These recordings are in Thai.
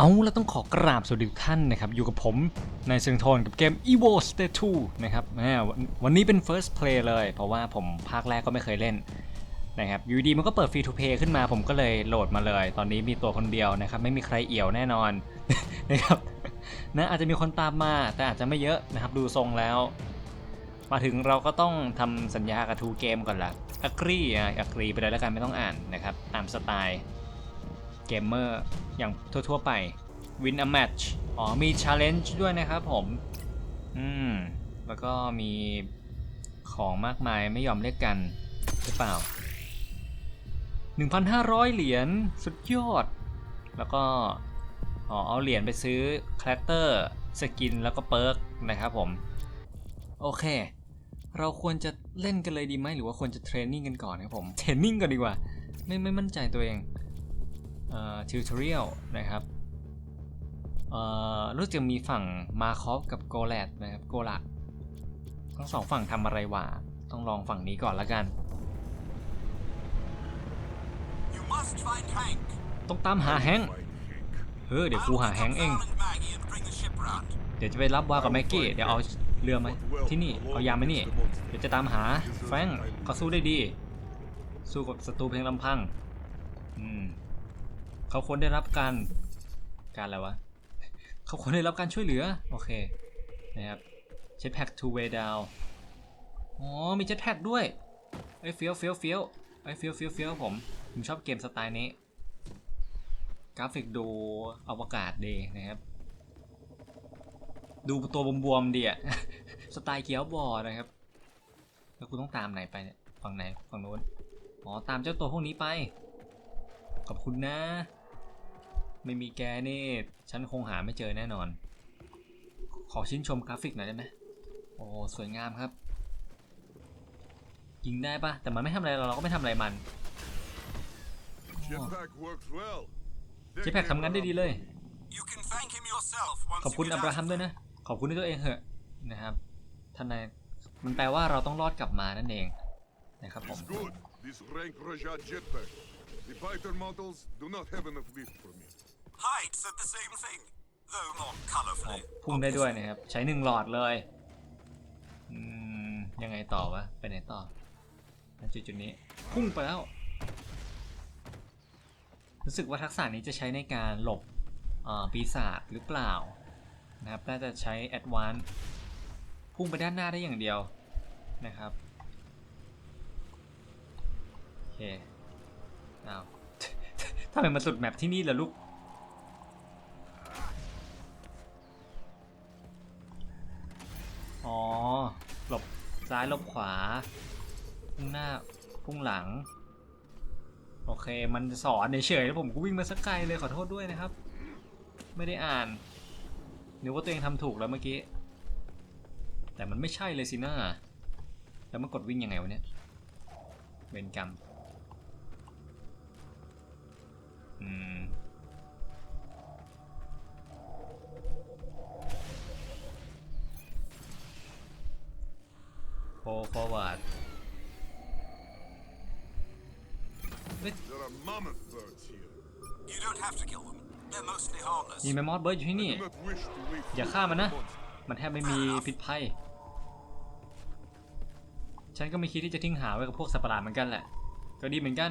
เอาแล้วต้องขอกราบสวัสดีท่านนะครับ อยู่กับผมนายเซิงทนกับเกม Evo State 2 นะครับวันนี้เป็น first play เลย เพราะว่าผมภาคแรกก็ไม่เคยเล่นนะครับอยู่ดีมันก็เปิด free to play ขึ้นมาผมก็เลยโหลดมาเลย ตอนนี้มีตัวคนเดียวนะครับ ไม่มีใครเอี่ยวแน่นอนนะครับนะอาจจะมีคนตามมาแต่อาจจะไม่เยอะนะครับ ดูทรงแล้ว มาถึงเราก็ต้องทำสัญญากับทูเกมก่อนละอักรีอะอักรีไปเลยแล้วกันไม่ต้องอ่านนะครับ ตามสไตล์ เกมเมอร์อย่างทั่วๆไป win a match อ๋อ มี challenge ด้วยนะครับผม อืม แล้วก็มีของมากมายไม่ยอมเรียกกัน หรือเปล่า 1,500 เหรียญสุดยอด แล้วก็อ๋อเอาเหรียญไปซื้อคล a ตเตอร์สกินแล้วก็เปิร์กนะครับผม โอเค เราควรจะเล่นกันเลยดีไหมหรือว่าควรจะเทรนนิ่งกันก่อนครับผม เทรนนิ่งก่อนดีกว่า ไม่ไม่มั่นใจตัวเอง เอ่อทิวทอเรียลนะครับเอ่อรู้สึกจะมีฝั่งมาคอฟกับโกแลดนะครับโกละทั้งสองฝั่งทำอะไรวะต้องลองฝั่งนี้ก่อนละกัน You must find Hank. ต้องตามหาแฮงค์เฮ้ยเดี๋ยวกูหาแฮงค์เอง Val and Maggie and bring the ship round. เดี๋ยวจะไปรับวากับแม็กกี้ เดี๋ยวเอาเรือมาที่นี่ เอายามมานี่ เดี๋ยวจะตามหาแฟรงค์เขาสู้ได้ดี สู้กับศัตรูเพียงลำพัง อืม เขาควรได้รับการการอะไรวะเขาควรได้รับการช่วยเหลือ โอเคนะครับเจ็ตแพ็ก two way down อ๋อ มีเจ็ตแพ็กด้วยไอ้เฟี้ยวเฟี้ยวเฟี้ยวไอ้เฟี้ยวเฟี้ยวเฟี้ยวผม ผมชอบเกมสไตล์นี้ กราฟิกดูอวกาศดีนะครับ ดูตัวบวมๆดีอะสไตล์เกียวบอร์นะครับ แล้วกูต้องตามไหนไปเนี่ย ฝั่งไหน ฝั่งโน้น อ๋อ ตามเจ้าตัวพวกนี้ไป ขอบคุณนะ ไม่มีแกนี่ ฉันคงหาไม่เจอแน่นอน ขอชื่นชมกราฟิกหน่อยได้ไหมโอ้สวยงามครับ ยิงได้ปะแต่มันไม่ทำอะไรเราเราก็ไม่ทำอะไรมัน Jetpack works well. เจ็ตแพ็กทำงานได้ดีเลย You can thank him yourself once ขอบคุณ you อั get บรา out ฮัม of ด้วย there. นะ ขอบคุณด้วยตัวเองเหอะนะครับท่านนายมันแปลว่าเราต้องรอดกลับมานั่นเองนะครับผม It's good. This rank Rajat jetpack. The fighter models do not have enough lift for me. อ๋อพุ่งได้ด้วยนะครับ ใช้หนึ่งหลอดเลยอืมยังไงต่อวะ ไปไหนต่อณจุดจุดนี้ พุ่งไปแล้ว รู้สึกว่าทักษะนี้จะใช้ในการหลบปีศาจหรือเปล่านะครับ น่าจะใช้แอดวานพุ่งไปด้านหน้าได้อย่างเดียวนะครับโอเคเอาทำไมมันสุดแมปที่นี่ล่ะลูก อ๋อ หลบซ้ายหลบขวา พุ่งหน้า พุ่งหลัง โอเค มันสอนเฉยๆแล้วผมก็วิ่งมาสักไกลเลยขอโทษด้วยนะครับ ไม่ได้อ่านนึกว่าตัวเองทำถูกแล้วเมื่อกี้ แต่มันไม่ใช่เลยสินะแล้วมันกดวิ่งยังไงวะเนี่ยเวรกรรมอืม ฟฟอร์วาร์ด There are mammoth birds here. You don't have to kill them. They're mostly harmless. มีแมมมอสเบิร์ดอยู่ที่ I นี่ do not wish to wait อย่า for ฆ่ามันนะ monsters. มันแทบไม่มีพิษภัย ฉันก็ไม่คิดที่จะทิ้งหาไว้กับพวกสัตว์ประหลาดเหมือนกันแหละ ก็ดีเหมือนกัน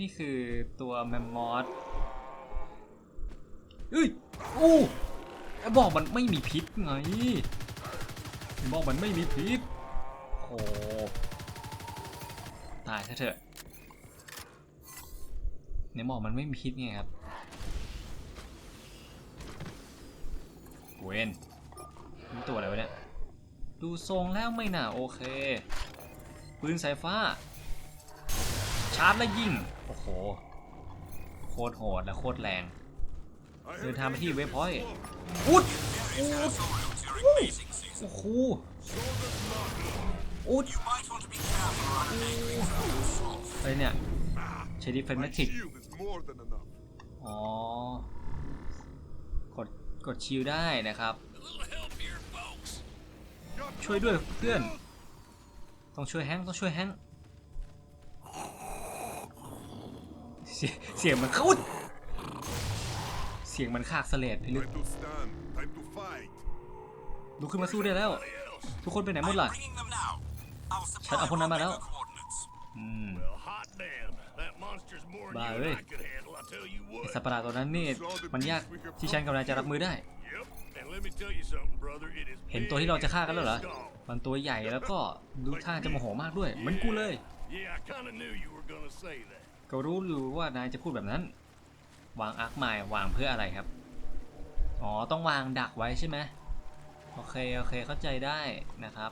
นี่คือตัวแมมมอสเอ้ยอู้ไอ้บอกมันไม่มีพิษไงบอกมันไม่มีพิษ โอ้ตายเถอะเนี่ยบอกมันไม่มีพิษไงครับเวนนี่ตัวอะไรวะเนี่ย ดูทรงแล้วไม่น่าโอเคปืนสายฟ้า ชาร์จแล้วยิง โอ้โห โคตรโหดและโคตรแรง เดินทางไปที่เวฟพอยต์ explored. อุดโอ้โห อุด You might want to be careful around neighboring zones. อะไรเนี่ยใช้ดิเฟน My แมทิก shield is more than enough. อ๋อ กด กดชิลได้นะครับ ช่วยด้วยเพื่อน ต้องช่วยแฮงค์ต้องช่วยแฮงค์เสียเสียงมันเขาอุดเสียสียงมันคากเสลดพิลึก Time to stand. Time to fight. ลุกขึ้นมาสู้ได้แล้ว ทุกคนไปไหนหมด I'm ล่ะ ฉันเอาพวกนั้นมาแล้ว rendezvous coordinates. อืม Well, hot damn. That monster's more than Bah, you and oui. I could handle, I tell you ไอ้ what. สัตว์ประหลาดตัวนั้นนี่มันยากที่ฉันกำลังจะรับมือได้ เห็นตัวที่เราจะฆ่ากันแล้วเหรอ มันตัวใหญ่แล้วก็ดูท่าจะโมโหมากด้วยเหมือนกูเลย ก็รู้อยู่ว่านายจะพูดแบบนั้น วางอาร์คไมล์วางเพื่ออะไรครับ อ๋อ ต้องวางดักไว้ใช่ไหมโอเค โอเค เข้าใจได้นะครับ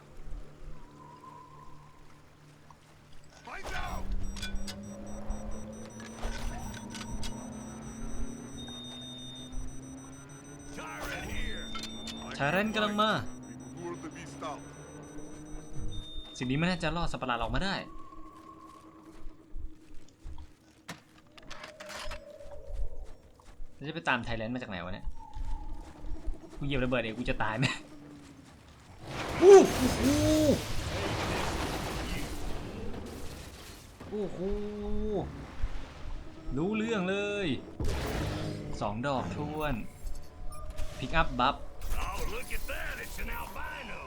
ชายเรนกำลังมา We could lure the beast out. สิ่งนี้ไม่น่าจะรอดสัตว์ประหลาดออกมาได้แล้วจะไปตามไทยแลนด์มาจากไหนวะเนี่ย กูเหยียบระเบิดเองกูจะตายไหมอู้หูโอ้โหรู้เรื่องเลย สองดอกทวน พิกอัพบัฟ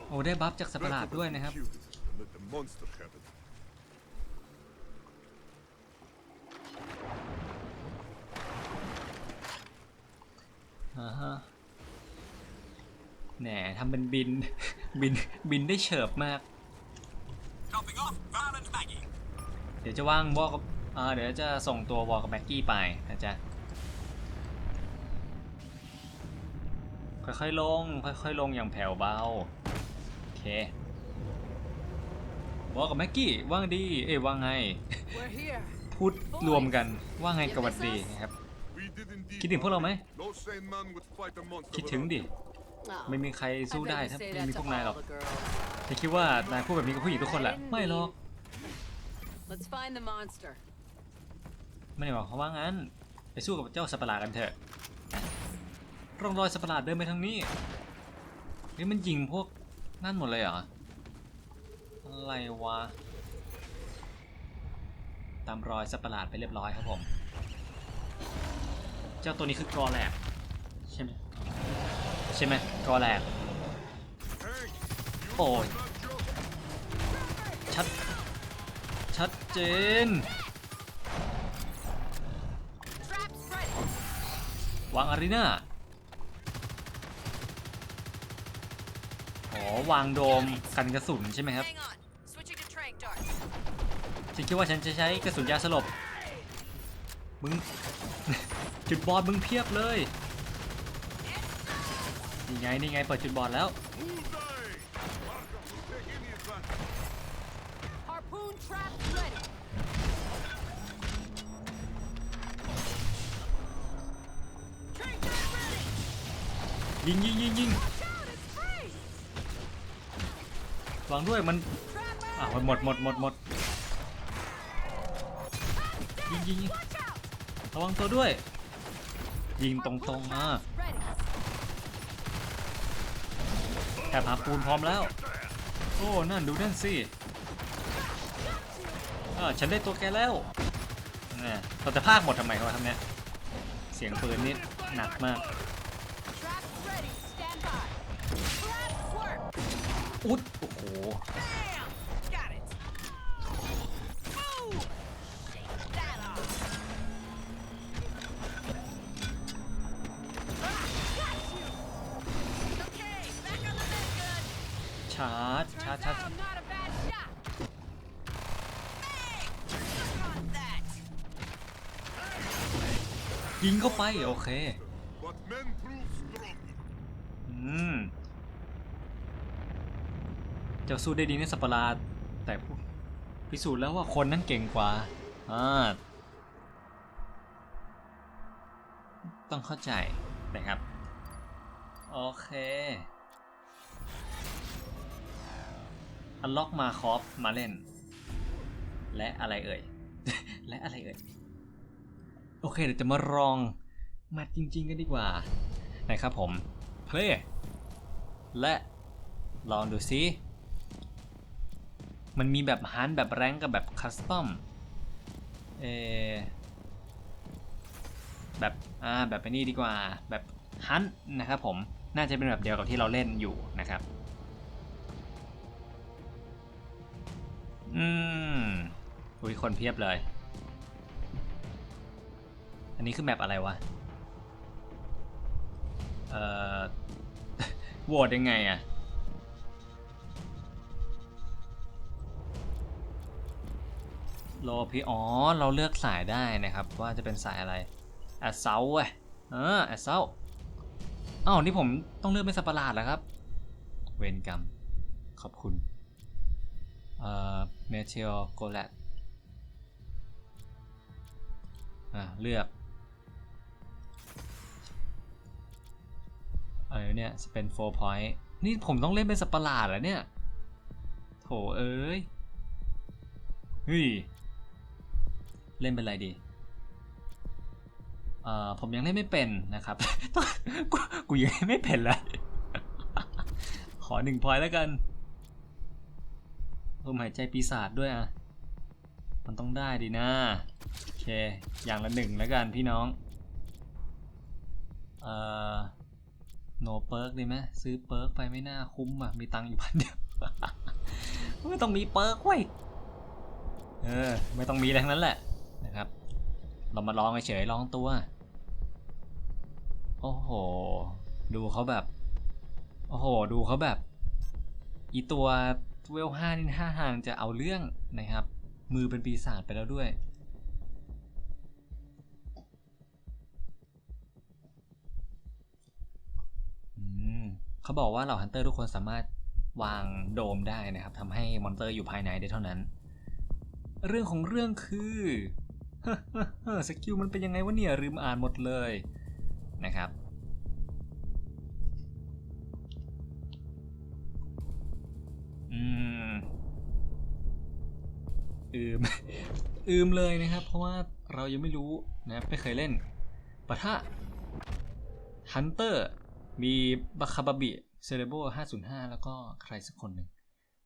โอ้ได้บัฟจากสัตว์ประหลาดด้วยนะครับ Kill this and let the monster have it. อ่าฮะแหนทำเป็นบิน บิน บินได้เฉิบมาก Dropping off Val and Maggie. เดี๋ยวจะว่างวอลกับอ่าเดี๋ยวจะส่งตัววอลกับแม็กกี้ไปนะจ๊ะ ค่อยๆลง ค่อยๆลงอย่างแผ่วเบา โอเควอลกับแม็กกี้ว่างดี เอ้ยว่าไง We're here. พูดรวมกันว่าไงกับวัดดีนะครับ We did indeed. คิดถึงพวกเราไหม No sane man would fight a monster คิดถึง without ดิ Oh, ไม่มีใคร I สู้ bet ได้ you ถ้า say ไม่ that มี to พวกนายหรอก all the girls. แต่คิดว่านายพูดแบบนี้กับผู้หญิงทุกคนแหละ ไม่หรอก Let's find the monster. ไม่ได้บอกเขามว่างั้น ไปสู้กับเจ้าสัตว์ประหลาดกันเถอะนะ ร่องรอยสัตว์ประหลาดเดินไปทางนี้เฮ้ยมันยิงพวกนั่นหมดเลยเหรอ อะไรวะ ตามรอยสัตว์ประหลาดไปเรียบร้อยครับผม เจ้าตัวนี้คือกอแลกใช่ไหมใช่ไหมกอแลก Hey, you Oh. not joke. ชัด ชัดเจนวางอารีนาอ๋อ วางโดมกันกระสุนใช่ไหมครับ Hang on. Switching to trank darts. ฉันคิดว่าฉันจะใช้กระสุนยาสลบ มึง จุดบอดมึงเพียบเลย นี่ไงนี่ไงเปิดจุดบอดแล้ว Bullseye! Markham will take any advantage. Harpoon traps ready. Trank dart ready. ยิงยิงยิงยิง วางด้วยมัน Trap อะ ready. หมดหมดหมดหมดยิงยิงยิง Watch out. ระวังตัวด้วย ยิงตรงๆมา Ready. แถบหาปูนพร้อมแล้ว โอ้ นั่นดูนั่นสิอ่าฉันได้ตัวแกแล้วเนี่ยเราจะพากหมดทำไมวะทำเนี้ยเสียงปืนนี่หนักมาก Traps ready. Stand by. Traps work. อุ๊ด ยิงเข้าไป โอเค อืม เจ้าสู้ได้ดีในสัประหลาดแต่พิสูจน์แล้วว่าคนนั้นเก่งกว่า อ่า ต้องเข้าใจนะครับ โอเคอันล็อกมาคอฟมาเล่น และอะไรเอ่ย และอะไรเอ่ย โอเคเดี๋ยวจะมาลองแมตช์จริง ๆ กันดีกว่านะครับผม เพลย์และลองดูซิมันมีแบบฮาร์แบบแรงกับแบบคัสตอมเออแบบอ่าแบบไปนี่ดีกว่าแบบฮันนะครับผมน่าจะเป็นแบบเดียวกับที่เราเล่นอยู่นะครับอืมอุ้ยคนเพียบเลย อันนี้คือแมปอะไรวะ เอ่อโหวตยังไงอะโลพีอ๋อ เราเลือกสายได้นะครับ ว่าจะเป็นสายอะไรแอสเซาเว้ยเออแอสเซาอ้าวนี่ผมต้องเลือกเป็นสัตว์ประหลาดแล้วครับ เวรกรรม ขอบคุณเอ่อเมเทโอโกลดอ่าเลือก เอะไรเนี่ย spend 4 point นี่ผมต้องเล่นเป็นสัประหลาดเหรอเนี่ย โถเอ้ยเฮ้ยเล่นเป็นอะไรดีเอ่อผมยังเล่นไม่เป็นนะครับกูกูยังเล่นไม่เป็นเลย ขอหนึ่งพอยแล้วกันลมหายใจปีศาจด้วยอะ มันต้องได้ดีนะโอเค อย่างละหนึ่งแล้วกันพี่น้อง เอ่อ โนเปิร์กดีไหมซื้อเปิร์กไปไม่น่าคุ้มอะ มีตังค์อยู่พันเดียว ไม่ต้องมีเปิร์กเว้ย เออ ไม่ต้องมีอะไรทั้งนั้นแหละนะครับ เรามาลองเฉยลองตัว โอ้โห ดูเขาแบบ โอ้โห ดูเขาแบบ อีตัวเวลห้านี่ท่าทางจะเอาเรื่องนะครับ มือเป็นปีศาจไปแล้วด้วย เขาบอกว่าเหล่าฮันเตอร์ทุกคนสามารถวางโดมได้นะครับทำให้มอนเตอร์อยู่ภายในได้เท่านั้น เรื่องของเรื่องคือสกิลมันเป็นยังไงวะเนี่ยลืมอ่านหมดเลยนะครับ อืม อืม อืมเลยนะครับ เพราะว่าเรายังไม่รู้นะไม่เคยเล่นปะทะฮันเตอร์ มีบัคาบาบิเซเลโบ505 แล้วก็ใครสักคนหนึ่ง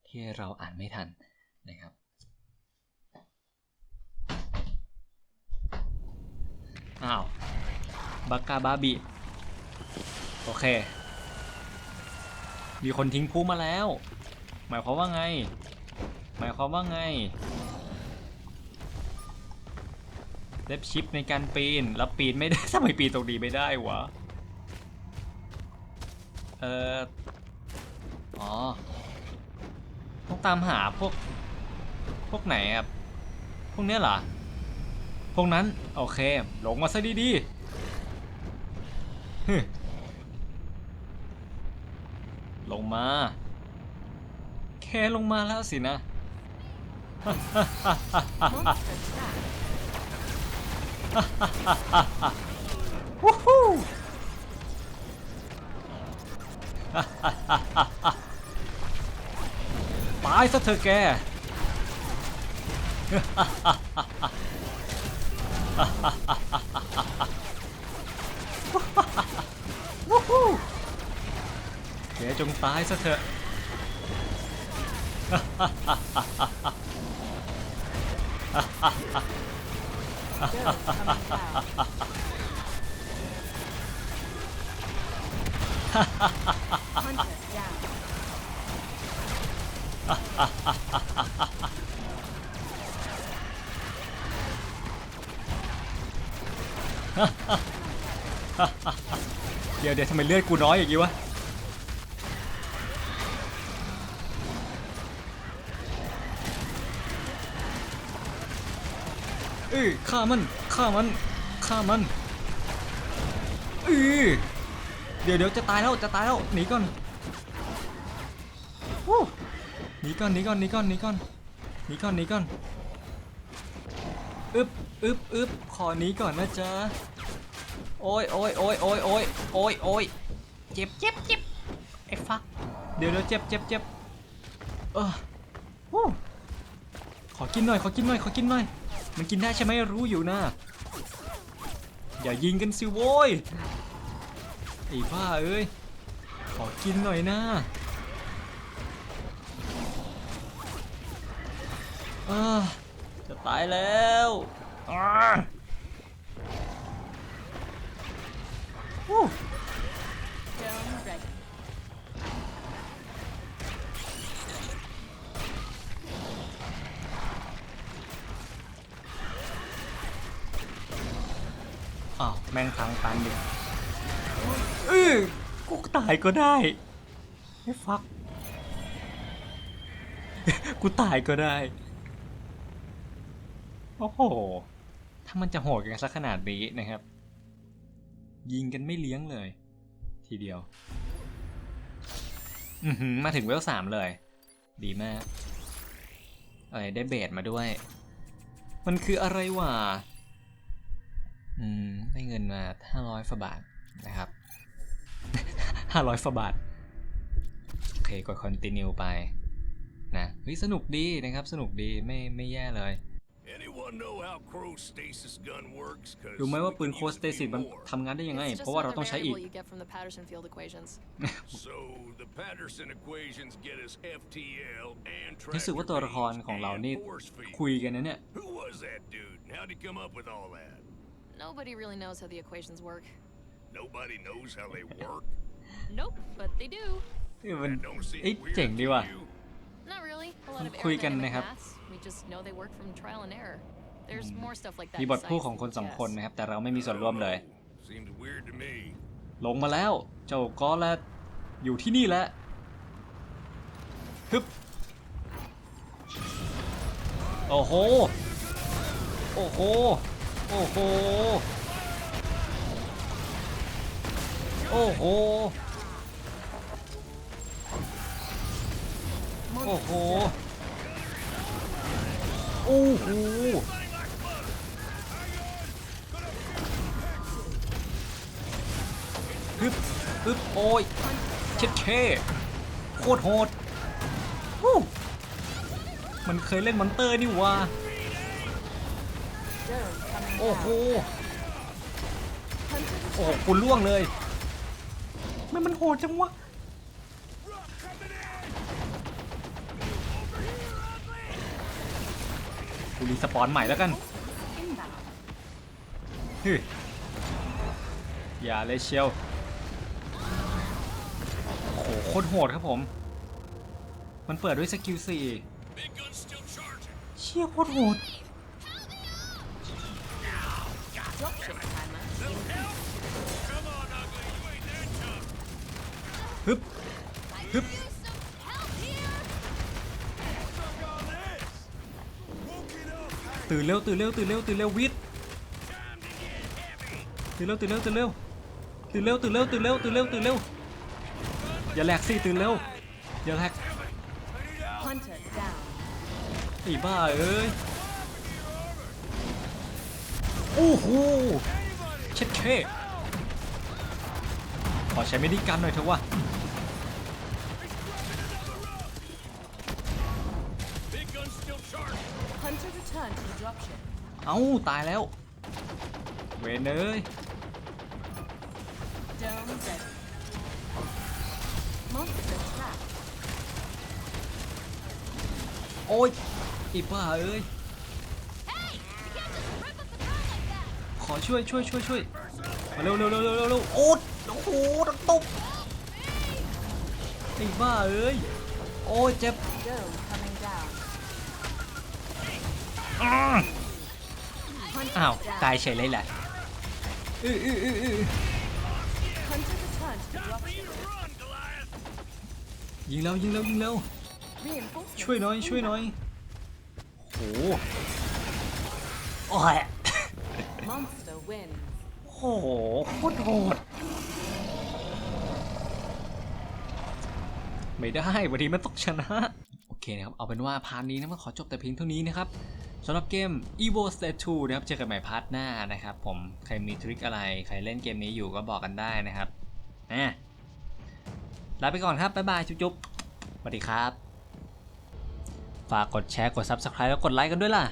ที่เราอ่านไม่ทันนะครับ อ้าวบักาบาบิ โอเค มีคนทิ้งพูมาแล้ว หมายความว่าไง หมายความว่าไง เล็บชิปในการปีน แล้วปีนไม่ได้ทำไมปีนตรงนี้ไม่ได้วะ เอออ๋อ ต้องตามหาพวก พวกไหนครับ พวกเนี้ยเหรอ พวกนั้น โอเคลงมาซะดีๆลงมา แค่ลงมาแล้วสินะวู้ฮู้ ตายซะเถอะแกวู้ฮู้แกจงตายซะเถอะ Hunter down. เดี๋ยวเดี๋ยวทำไมเลือดกูน้อยอย่างนี้วะเอ้ยฆ่ามันฆ่ามันฆ่ามันเอ้ย เดี๋ยวเดี๋ยวจะตายแล้วจะตายแล้วหนีก่อนวู้หนีก่อนหนีก่อนหนีก่อนหนีก่อนหนีก่อนหนีก่อนอึบอึบอึบขอหนีก่อนนะจ๊ะโอ้ยโอ้ยโอ้ยโอ้ยโอ้ยโอ้ยโอ้ยเจ็บเจ็บเจ็บไอ้ฟักเดี๋ยวเดี๋ยวเจ็บเจ็บเจ็บเออวู้ขอกินหน่อยขอกินหน่อยขอกินหน่อย มันกินได้ใช่ไหมรู้อยู่นะ อย่ายิงกันสิโว้ย ไอ้บ้าเอ้ย ขอกินหน่อยนะอ่าจะตายแล้วอ้าวแม่งทางตันดิ เออกูตายก็ได้ไม่ฟัก กูตายก็ได้ โอ้โห ถ้ามันจะโหดกันสักขนาดนี้นะครับ ยิงกันไม่เลี้ยงเลย ทีเดียว อือหือมาถึงเวลสามเลย ดีมากอะไรได้เบสมาด้วย มันคืออะไรวะ อืม ได้เงินมาห้าร้อยฝาบาทนะครับ ห้าร้อยฝาบาท โอเค กด continue ไป นะเฮ้ยสนุกดีนะครับ สนุกดีไม่ไม่แย่เลย Anyone know how Crow stasis gun works? 'Cause รู้ไหมว่า we ปืน could โค use สเตซิส me มัน more. ทำงานได้ยังไง It's เพ just ราะว่าเรา another ต้องใช้อีก variable you get from the Patterson field equations. So the Patterson equations get us FTL and รู้สึกว่าตัวละครของเรานี่ and force field. คุยกันนะเนี่ย Who was that dude? and How'd he come up with all that? Nobody really knows how the equations work. Nobody knows how they work. Nope, but they do. เออมัน That don't seem เอ้ย weird เจ๋ง to ดีว่ะ you. Not really. A lot of คุยกัน aerodynamic นะครับ maths. We just know they work from trial and error. There's more stuff like that. มี in บทพูด science ของ than คน you สองคน guess. นะครับ แต่เราไม่มีส่วนร่วมเลย Seems weird to me. ลงมาแล้ว เจ้าก็และอยู่ที่นี่แล้วฮึบโอ้โห โอ้โห โอ้โห โอ้โห โอ้โห โอ้โหฮึบฮึบโอ้ย เช็ดเคโคตรโหดวู้มันเคยเล่นมอนเตอร์นี่หว่าโอ้โห โอ้คุณล่วงเลยมันมันโหดจังวะ กู รีสปอนใหม่แล้วกันฮึอย่าเลยเชียวโอ้โหโคตรโหดครับผม มันเปิดด้วยสกิลสี่ Big gun's still charging. เชี่ยโคตรโหด ตื่นเร็วตื่นเร็วตื่นเร็วตื่นเร็ววิทย์ตื่นเร็วตื่นเร็วตื่นเร็วตื่นเร็วตื่นเร็วตื่นเร็วตื่นเร็วตื่นเร็วอย่าแหลกสิตื่นเร็วอย่าแหลก Hunter down. ไอ้บ้าเอ้ยโอ้โหเช็ดเคขอใช้ไม่ดีกันหน่อยเถอะวะ เอ้าตายแล้ว เวนเอ้ย Dome ready. Monster trap. โอ้ยอีบ้าเอ้ยขอช่วยช่วยช่วยช่วยมาเร็วเร็วเร็วเร็วเร็วเร็วโอ๊ตโอ้โหตกตบไอ้บ้าเอ้ย โอ้ยเจ็บ Dome coming down. อ้า Hunter อ้าว down. ตายเฉยเลยแหละอื้ออื้ออื้ออื้อ Hunter return to the dropship. Run, Goliath. ยิงแล้วยิงแล้วยิงแล้ว Reinforcements. ช่วยหน่อยช่วยหน่อยโอ้โหโอ้ย Monster wins. โอ้โหโคตรโหดไม่ได้วันนี้มันต้องชนะ โอเคนะครับ เอาเป็นว่าพาร์ทนี้นะมันขอจบแต่เพียงเท่านี้นะครับ สำหรับเกม Evo State 2นะครับ เจอกันใหม่พาร์ทหน้านะครับผม ใครมีทริคอะไร ใครเล่นเกมนี้อยู่ก็บอกกันได้นะครับนะลาไปก่อนครับ บ๊ายบาย จุ๊บๆสวัสดีครับ ฝากกดแชร์ กด Subscribe แล้วกดไลค์กันด้วยล่ะ